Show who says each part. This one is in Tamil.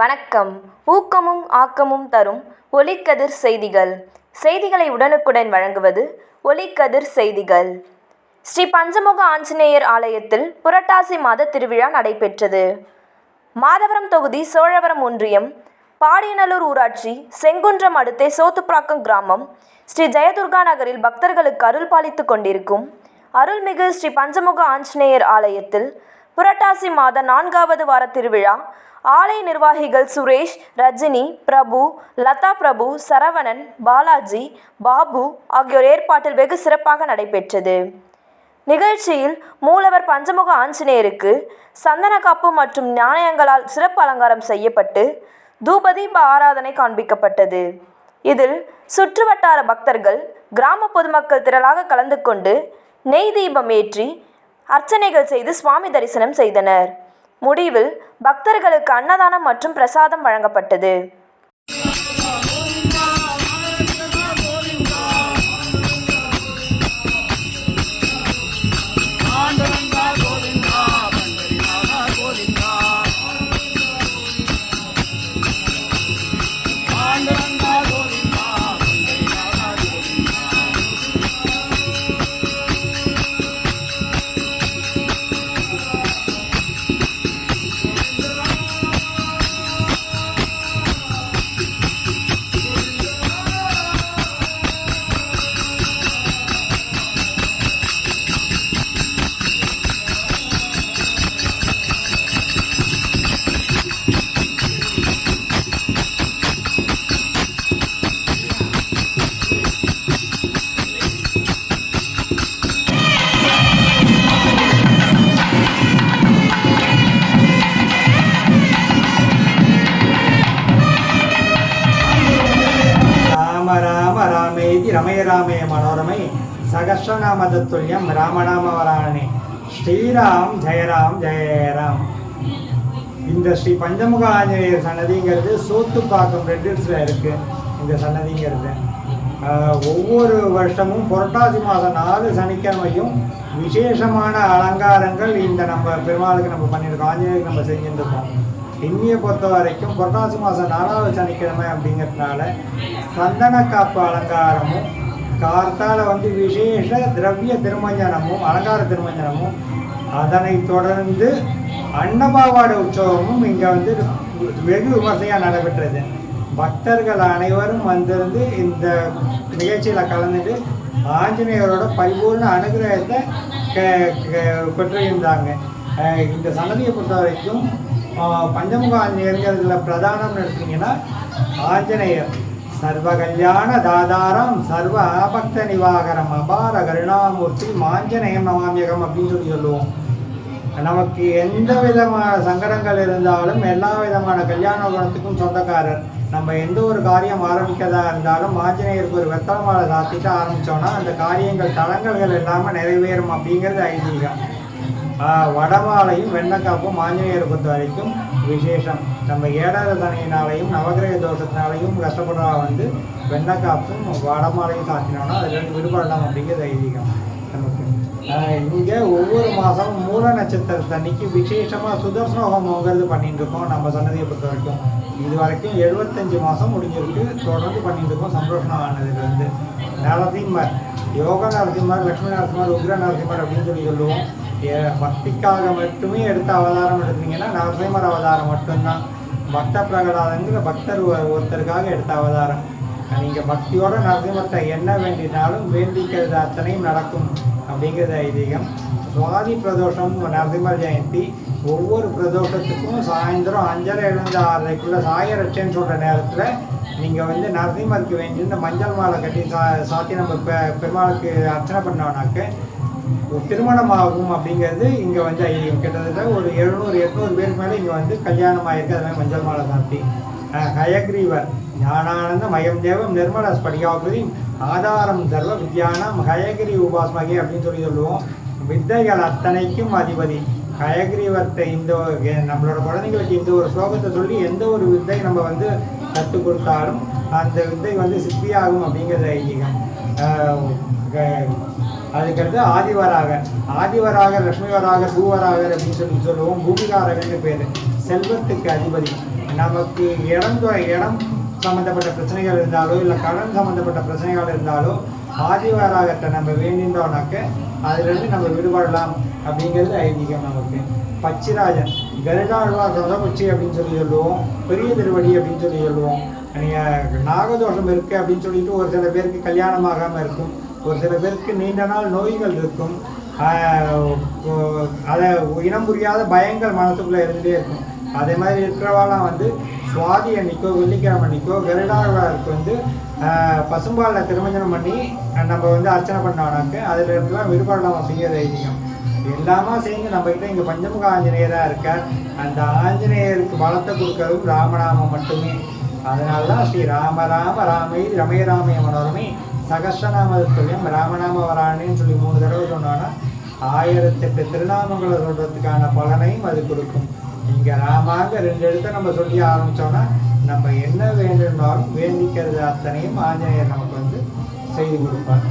Speaker 1: வணக்கம். ஊக்கமும் ஆக்கமும் தரும் ஒலிக்கதிர் செய்திகள். செய்திகளை உடனுக்குடன் வழங்குவது ஒளிக்கதிர் செய்திகள். ஸ்ரீ பஞ்சமுக ஆஞ்சநேயர் ஆலயத்தில் புரட்டாசி மாத திருவிழா நடைபெற்றது. மாதவரம் தொகுதி சோழவரம் ஒன்றியம் பாடியநல்லூர் ஊராட்சி செங்குன்றம் அடுத்தே சோத்துப்பாக்கம் கிராமம் ஸ்ரீ ஜெயதுர்கா நகரில் பக்தர்களுக்கு அருள் பாலித்துக் கொண்டிருக்கும் அருள்மிகு ஸ்ரீ பஞ்சமுக ஆஞ்சநேயர் ஆலயத்தில் புரட்டாசி மாத நான்காவது வார திருவிழா. ஆலய நிர்வாகிகள் சுரேஷ் ரஜினி பிரபு லதா பிரபு சரவணன் பாலாஜி பாபு ஆகியோர் ஏற்பாட்டில் வெகு சிறப்பாக நடைபெற்றது. நிகழ்ச்சியில் மூலவர் பஞ்சமுக ஆஞ்சநேயருக்கு சந்தன காப்பு மற்றும் நாணயங்களால் சிறப்பு அலங்காரம் செய்யப்பட்டு தூபதீப ஆராதனை காண்பிக்கப்பட்டது. இதில் சுற்றுவட்டார பக்தர்கள் கிராம பொதுமக்கள் திரளாக கலந்து கொண்டு நெய் தீபம் ஏற்றி அர்ச்சனைகள் செய்து சுவாமி தரிசனம் செய்தனர். முடிவில் பக்தர்களுக்கு அன்னதானம் மற்றும் பிரசாதம் வழங்கப்பட்டது.
Speaker 2: ஸ்ரீராமே மனோரமை ராமநாம ராமநாமவராணனே ஸ்ரீராம் ஜெயராம் ஜெயராம் இந்த ஸ்ரீ பஞ்சமுக ஆஞ்சநேயர் சன்னதிங்கிறது சோத்துப்பாக்கம் ரெட்டில்ஸில் இருக்கு. இந்த சன்னதிங்கிறது. ஒவ்வொரு வருஷமும் புரட்டாசி மாதம் நாலு சனிக்கிழமையும் விசேஷமான அலங்காரங்கள் இந்த நம்ம பெருமாளுக்கு நம்ம பண்ணியிருக்கோம் ஆஞ்சநேயருக்கு நம்ம செஞ்சுருக்கோம் இன்னியை பொறுத்த வரைக்கும் புரட்டாசி மாதம் நாலாவது சனிக்கிழமை அப்படிங்கிறதுனால சந்தன காப்பு அலங்காரமும் கார்த்தால வந்து விசேஷ திரவிய திருமஞ்சனமும் அலங்கார திருமஞ்சனமும். அதனைத் தொடர்ந்து அன்னபாவாடை உற்சவமும் இங்கே வந்து வெகு விமர்சையாக நடைபெற்றது. பக்தர்கள் அனைவரும் வந்திருந்து இந்த நிகழ்ச்சியில் கலந்துட்டு ஆஞ்சநேயரோட பரிபூர்ண அனுகிரகத்தை க- க- பெற்றிருந்தாங்க. இந்த சன்னதியை பொறுத்த வரைக்கும் பஞ்சமுக ஆஞ்சநேயருங்கிறதுல பிரதானம்னு எடுத்தீங்கன்னா ஆஞ்சநேயர். சர்வ கல்யாண தாதாரம் சர்வ ஆபக்த நிவாகரம் அபார கருணாமூர்த்தி மாஞ்சநேயம் நவாமியகம் அப்படின்னு சொல்லி சொல்லுவோம். நமக்கு எந்த விதமான சங்கடங்கள் இருந்தாலும் எல்லா விதமான கல்யாண குணத்துக்கும் சொந்தக்காரர். நம்ம எந்த ஒரு காரியம் ஆரம்பிக்கிறதா இருந்தாலும் ஆஞ்சநேயருக்கு ஒரு வெத்தலை மாலை சாத்திட்டு ஆரம்பிச்சோம்னா அந்த காரியங்கள் தளங்கல்கள் இல்லாமல் நிறைவேறும் அப்படிங்கிறது ஐதீகம். வடமாலையும் வெண்ணக்காப்பும் ஆஞ்சநேயரை பொறுத்த வரைக்கும் விசேஷம். நம்ம ஏழாத தனையினாலையும் நவகிரக தோஷத்தினாலையும் கஷ்டப்படுறா வந்து வெண்ணக்காப்பும் வடமாலையும் சாத்தினோம்னா அது ரெண்டு விடுபடலாம் அப்படிங்கிறது ஐதீகம் நமக்கு. இங்கே ஒவ்வொரு மாதம் மூல நட்சத்திரத்தன்னைக்கு விசேஷமாக சுதர்சன ஹோமங்கிறது பண்ணிட்டு இருக்கோம் நம்ம சன்னதியை பொறுத்த வரைக்கும் இது வரைக்கும் எழுபத்தஞ்சு மாதம் முடிஞ்சிருக்கு. தொடர்ந்து பண்ணிட்டு இருக்கோம் சந்தோஷம் ஆனதுலேருந்து. நரசிம்மர் யோக நரசிம்மர் லக்ஷ்மி நரசிம்மர் உக்ர நரசிம்மர் அப்படின்னு சொல்லி சொல்லுவோம். பக்திக்காக மட்டுமே எடுத்த அவதாரம் எடுத்தீங்கன்னா நரசிம்மர் அவதாரம் மட்டும்தான். பக்த பிரகலாதங்கிற பக்தர் ஒருத்தருக்காக எடுத்த அவதாரம். நீங்கள் பக்தியோட நரசிம்மத்தை என்ன வேண்டினாலும் வேண்டிக்கிறது அத்தனையும் நடக்கும் அப்படிங்கிறது ஐதீகம். சுவாதி பிரதோஷம் நரசிம்மர் ஜெயந்தி ஒவ்வொரு பிரதோஷத்துக்கும் சாயந்தரம் அஞ்சரை எழுந்து ஆறரைக்குள்ளே சாயரட்சைன்னு சொல்கிற நேரத்தில் நீங்கள் வந்து நரசிம்மருக்கு வேண்டி இந்த மஞ்சள் மாலை கட்டி சா சாத்தி நம்ம பெ பெருமாளுக்கு அர்ச்சனை பண்ணோன்னாக்க ஒரு அப்படிங்கிறது இங்கே வந்து ஐதீகம். கிட்டத்தட்ட ஒரு எழுநூறு எட்நூறு பேருக்கு மேலே இங்கே வந்து கல்யாணம் ஆயிருக்கு. அது மாதிரி மஞ்சள் மாலை சாத்தி அஹ் ஹயக்ரீவர் ஞானானந்த மயம் தேவம் நிர்மல ஸ்படிகாபுரி ஆதாரம் சர்வ வித்யானம் ஹயகிரி உபாஸ்மகி அப்படின்னு சொல்லி சொல்லுவோம். வித்தைகள் அத்தனைக்கும் அதிபதி. ஹயக்ரீவத்தை இந்த நம்மளோட குழந்தைங்களுக்கு இந்த ஒரு ஸ்லோகத்தை சொல்லி எந்த ஒரு வித்தை நம்ம வந்து கற்றுக் கொடுத்தாலும் அந்த வித்தை வந்து சித்தியாகும் அப்படிங்கிறது ஐதீகம். க- அதுக்கடுத்து ஆதிவராகர். ஆதிவராகர் லட்சுமிவராகர் பூவராகர் அப்படின்னு சொல்லி சொல்லுவோம். பூமிகாரகர்னு பேர். செல்வத்துக்கு அதிபதி. நமக்கு இடம் இடம் சம்மந்தப்பட்ட பிரச்சனைகள் இருந்தாலோ இல்லை கடன் சம்மந்தப்பட்ட பிரச்சனைகள் இருந்தாலோ ஆதிவாராகத்தை நம்ம வேண்டின்றோம்னாக்க அதுலேருந்து நம்ம விடுபடலாம் அப்படிங்கிறது ஐதீகம் நமக்கு. பச்சிராஜன் கருடாழ்வார் ரதபட்சி அப்படின்னு சொல்லி சொல்லுவோம். பெரிய திருவடி அப்படின்னு சொல்லி சொல்லுவோம். நீங்கள் நாகதோஷம் இருக்குது அப்படின்னு சொல்லிட்டு ஒரு சில பேருக்கு கல்யாணம் ஆகாமல் இருக்கும். ஒரு சில பேருக்கு நீண்ட நாள் நோய்கள் இருக்கும். அதை இனம் புரியாத பயங்கள் மனசுக்குள்ளே இருந்துகிட்டே இருக்கும். அதே மாதிரி இருக்கிறவாலாம் வந்து சுவாதி அன்னைக்கோ வெள்ளிக்கிழமை அன்னைக்கோ கருடாழ்வாருக்கு வந்து பசும்பாலில் திருமஞ்சனம் பண்ணி நம்ம வந்து அர்ச்சனை பண்ணோம்னாக்க அதில் இருந்துலாம் விடுபடலாம் அப்படிங்கிறது ஐதீகம் எல்லாமே சேர்ந்து நம்மக்கிட்ட இங்கே பஞ்சமுக ஆஞ்சநேயராக இருக்கார். அந்த ஆஞ்சநேயருக்கு பலத்தை கொடுக்கறதும் ராமநாமம் மட்டுமே. அதனால தான் ஸ்ரீ ராம ராம ராமை ரமய ராமய மனோரமே. சகசநாமத்துலையும் ராமநாம வராணின்னு சொல்லி மூணு தடவை சொன்னோன்னா ஆயிரத்தெட்டு திருநாமங்களை சொல்கிறதுக்கான பலனையும் அது கொடுக்கும். இங்கே ராமாங்க ரெண்டு எழுத்த நம்ம சொல்லி ஆரம்பித்தோன்னா நம்ம என்ன வேண்டும்னாலும் வேண்டிக்கிறது அத்தனையும் ஆஞ்சநேயர் நமக்கு வந்து செய்து கொடுப்பாங்க